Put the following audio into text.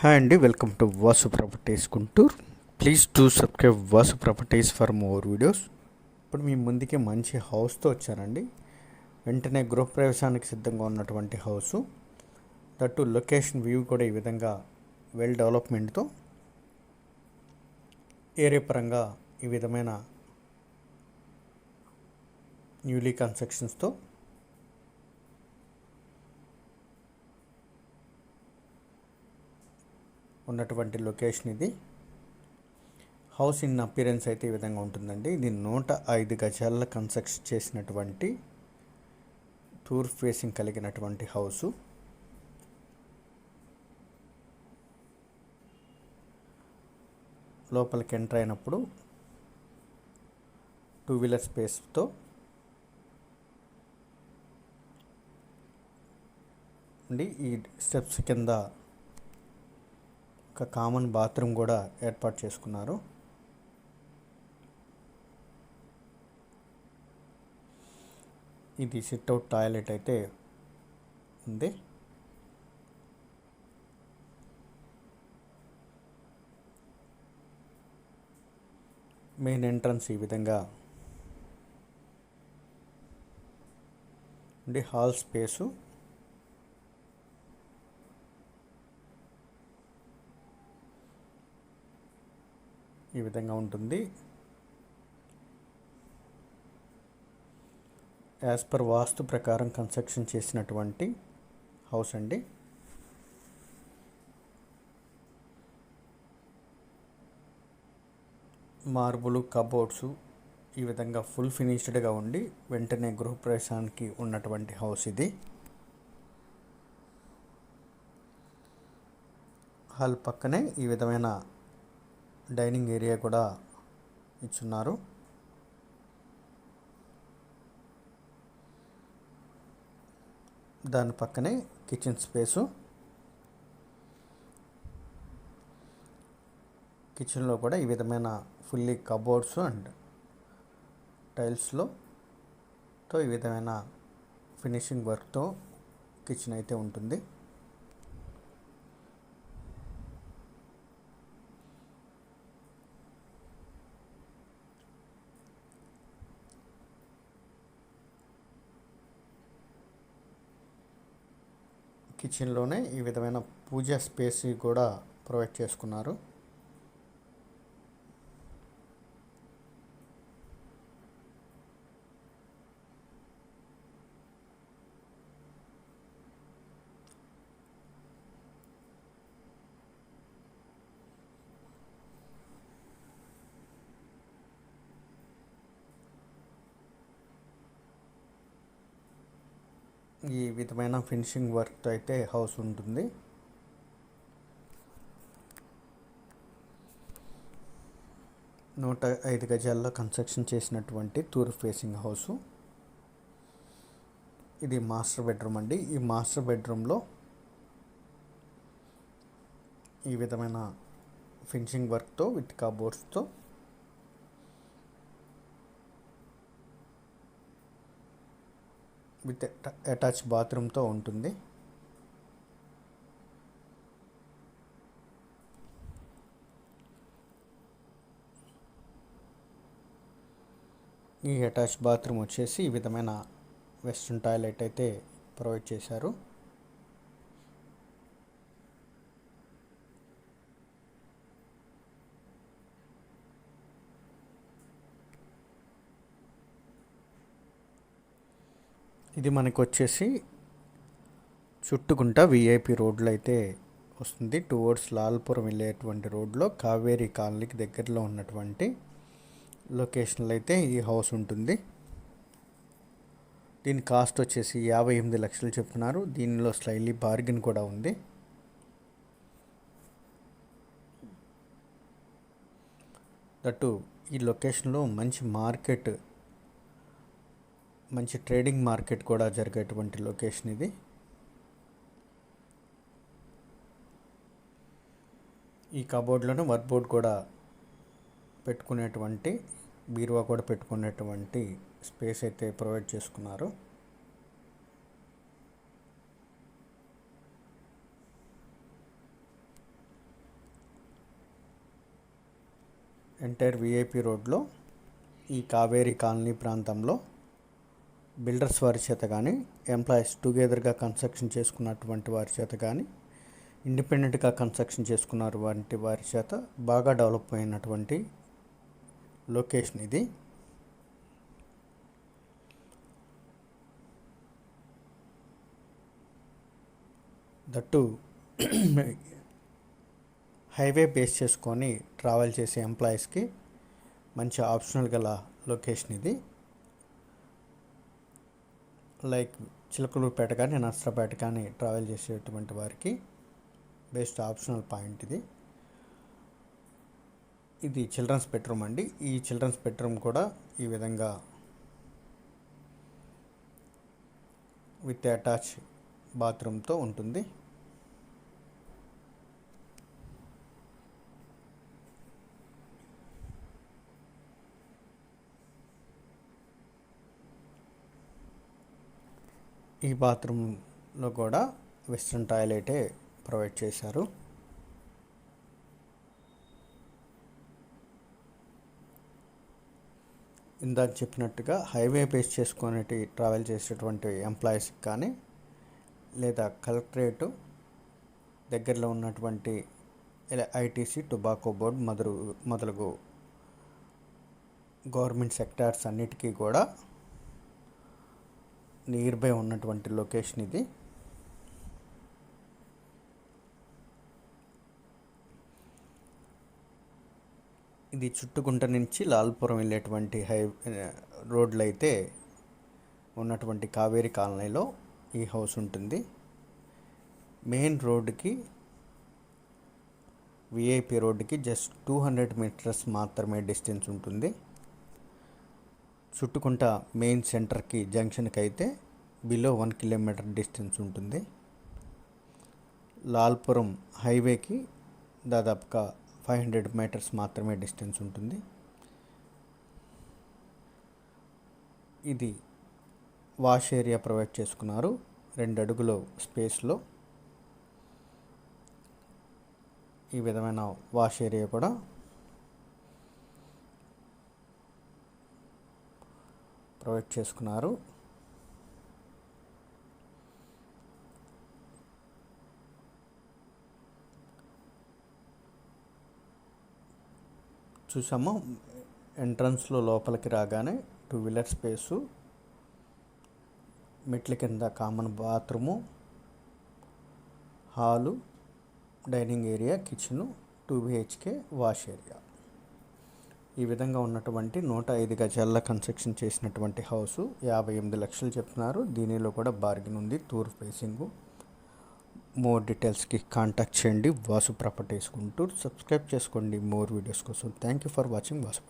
Hi అండి welcome to Vasu properties Guntur. Please to subscribe Vasu properties for more videos. ఇప్పుడు మీ ముందుకే మంచి హౌస్తో వచ్చానండి. వెంటనే గృహప్రవేశానికి సిద్ధంగా ఉన్నటువంటి హౌసు. దట్టు లొకేషన్ వ్యూ కూడా ఈ విధంగా వెల్ డెవలప్మెంట్తో ఏరియా పరంగా ఈ విధమైన న్యూలీ కన్స్ట్రక్షన్స్తో ఉన్నటువంటి లొకేషన్ ఇది. హౌస్ ఇన్ అపీరెన్స్ అయితే ఈ విధంగా ఉంటుందండి. ఇది నూట ఐదు గజాల కన్స్ట్రక్షన్ చేసినటువంటి టూర్ ఫేసింగ్ కలిగినటువంటి హౌసు. లోపలికి ఎంటర్ అయినప్పుడు టూ వీలర్ స్పేస్తో ఉండి ఈ స్టెప్స్ కింద ఒక కామన్ బాత్రూమ్ కూడా ఏర్పాటు చేసుకున్నారు. ఇది సిట్అవుట్ టాయిలెట్ అయితే ఉంది. మెయిన్ ఎంట్రన్స్ ఈ విధంగా ఉండి హాల్ స్పేసు ఈ విధంగా ఉంటుంది. యాజ్ పర్ వాస్తు ప్రకారం కన్స్ట్రక్షన్ చేసినటువంటి హౌస్ అండి. మార్బులు కబోర్డ్స్ ఈ విధంగా ఫుల్ ఫినిష్డ్గా ఉండి వెంటనే గృహప్రవేశానికి ఉన్నటువంటి హౌస్ ఇది. హాల్ పక్కనే ఈ విధమైన డైనింగ్ ఏరియా కూడా ఇచ్చున్నారు. దాని పక్కనే కిచెన్ స్పేసు. కిచెన్లో కూడా ఈ విధమైన ఫుల్లీ కబోర్డ్స్ అండ్ టైల్స్లో తో ఈ విధమైన ఫినిషింగ్ వర్క్తో కిచెన్ అయితే ఉంటుంది. కిచెన్లోనే ఈ విధమైన పూజా స్పేస్ కూడా ప్రొవైడ్ చేసుకున్నారు. ఈ విధమైన ఫినిషింగ్ వర్క్ అయితే హౌస్ ఉంటుంది. నూట ఐదు గజాల్లో కన్స్ట్రక్షన్ చేసినటువంటి తూర్ ఫేసింగ్ హౌసు. ఇది మాస్టర్ బెడ్రూమ్ అండి. ఈ మాస్టర్ బెడ్రూమ్లో ఈ విధమైన ఫినిషింగ్ వర్క్తో విత్ కాబోర్డ్స్తో విత్ అటాచ్ బాత్రూమ్తో ఉంటుంది. ఈ అటాచ్ బాత్రూమ్ వచ్చేసి ఈ విధమైన వెస్ట్రన్ టాయిలెట్ అయితే ప్రొవైడ్ చేశారు. ఇది మనకు వచ్చేసి చుట్టుకుంట విఐపి రోడ్లో అయితే వస్తుంది. టువర్డ్స్ లాల్పురం వెళ్ళేటువంటి రోడ్లో కావేరీ కాలనీకి దగ్గరలో ఉన్నటువంటి లొకేషన్లో అయితే ఈ హౌస్ ఉంటుంది. దీని కాస్ట్ వచ్చేసి యాభై ఎనిమిది లక్షలు చెప్తున్నారు. దీనిలో స్లైలీ బార్గెన్ కూడా ఉంది. దట్టు ఈ లొకేషన్లో మంచి మార్కెట్ మంచి ట్రేడింగ్ మార్కెట్ కూడా జరిగేటువంటి లొకేషన్ ఇది. ఈ కబోర్డ్లోనే వర్క్ బోర్డ్ కూడా పెట్టుకునేటువంటి బీరువా కూడా పెట్టుకునేటువంటి స్పేస్ అయితే ప్రొవైడ్ చేసుకున్నారు. ఎంటైర్ విఐపి రోడ్లో ఈ కావేరీ కాలనీ ప్రాంతంలో బిల్డర్స్ వారి చేత కానీ ఎంప్లాయీస్ టుగెదర్గా కన్స్ట్రక్షన్ చేసుకున్నటువంటి వారి చేత కానీ ఇండిపెండెంట్గా కన్స్ట్రక్షన్ చేసుకున్నారు వంటి వారి చేత బాగా డెవలప్ అయినటువంటి లొకేషన్ ఇది. దట్టు హైవే బేస్ చేసుకొని ట్రావెల్ చేసే ఎంప్లాయీస్కి మంచి ఆప్షనల్ గల లొకేషన్ ఇది. లైక్ చిలకలూరుపేట కానీ నర్సరాపేట కానీ ట్రావెల్ చేసేటువంటి వారికి బెస్ట్ ఆప్షనల్ పాయింట్ ఇది. ఇది చిల్డ్రన్స్ బెడ్రూమ్ అండి. ఈ చిల్డ్రన్స్ బెడ్రూమ్ కూడా ఈ విధంగా విత్ అటాచ్ బాత్రూమ్తో ఉంటుంది. ఈ బాత్రూంలో కూడా వెస్ట్రన్ టాయిలెటే ప్రొవైడ్ చేశారు. ఇందాక చెప్పినట్టుగా హైవే బేస్ చేసుకొని ట్రావెల్ చేసేటువంటి ఎంప్లాయీస్కి కానీ లేదా కలెక్టరేటు దగ్గరలో ఉన్నటువంటి ఐటీసీ టొబాకో బోర్డ్ మొదలు మొదలగు గవర్నమెంట్ సెక్టార్స్ అన్నిటికీ కూడా నియర్ బై ఉన్నటువంటి లొకేషన్ ఇది. ఇది చుట్టుకుంట నుంచి లాల్పురం వెళ్ళేటువంటి హై రోడ్లు అయితే ఉన్నటువంటి కావేరి కాలనీలో ఈ హౌస్ ఉంటుంది. మెయిన్ రోడ్డుకి విఐపి రోడ్డుకి జస్ట్ టూ హండ్రెడ్ మీటర్స్ మాత్రమే డిస్టెన్స్ ఉంటుంది. చుట్టుకుంట మెయిన్ సెంటర్కి జంక్షన్కి అయితే బిలో వన్ కిలోమీటర్ డిస్టెన్స్ ఉంటుంది. లాల్పురం హైవేకి దాదాపుగా ఫైవ్ హండ్రెడ్ మీటర్స్ మాత్రమే డిస్టెన్స్ ఉంటుంది. ఇది వాష్ ఏరియా ప్రొవైడ్ చేసుకున్నారు. రెండు అడుగుల స్పేస్లో. ఈ విధమైన వాష్ ఏరియా కూడా ప్రొవైడ్ చేసుకున్నారు. చూసాము ఎంట్రన్స్లో లోపలికి రాగానే టూ వీలర్ స్పేసు మెట్ల కింద common bathroom hall dining area kitchen two BHK wash area. ఈ విధంగా ఉన్నటువంటి నూట ఐదు గజాల కన్స్ట్రక్షన్ చేసినటువంటి హౌసు యాభై ఎనిమిది లక్షలు చెప్తున్నారు. దీనిలో కూడా బార్గెన్ ఉంది తూర్పు ఫేసింగు మోర్ డీటెయిల్స్కి కాంటాక్ట్ చేయండి. వాసు ప్రాపర్టీస్ గుంటూరు. సబ్స్క్రైబ్ చేసుకోండి. మోర్ వీడియోస్ కోసం. Thank you for watching Vasu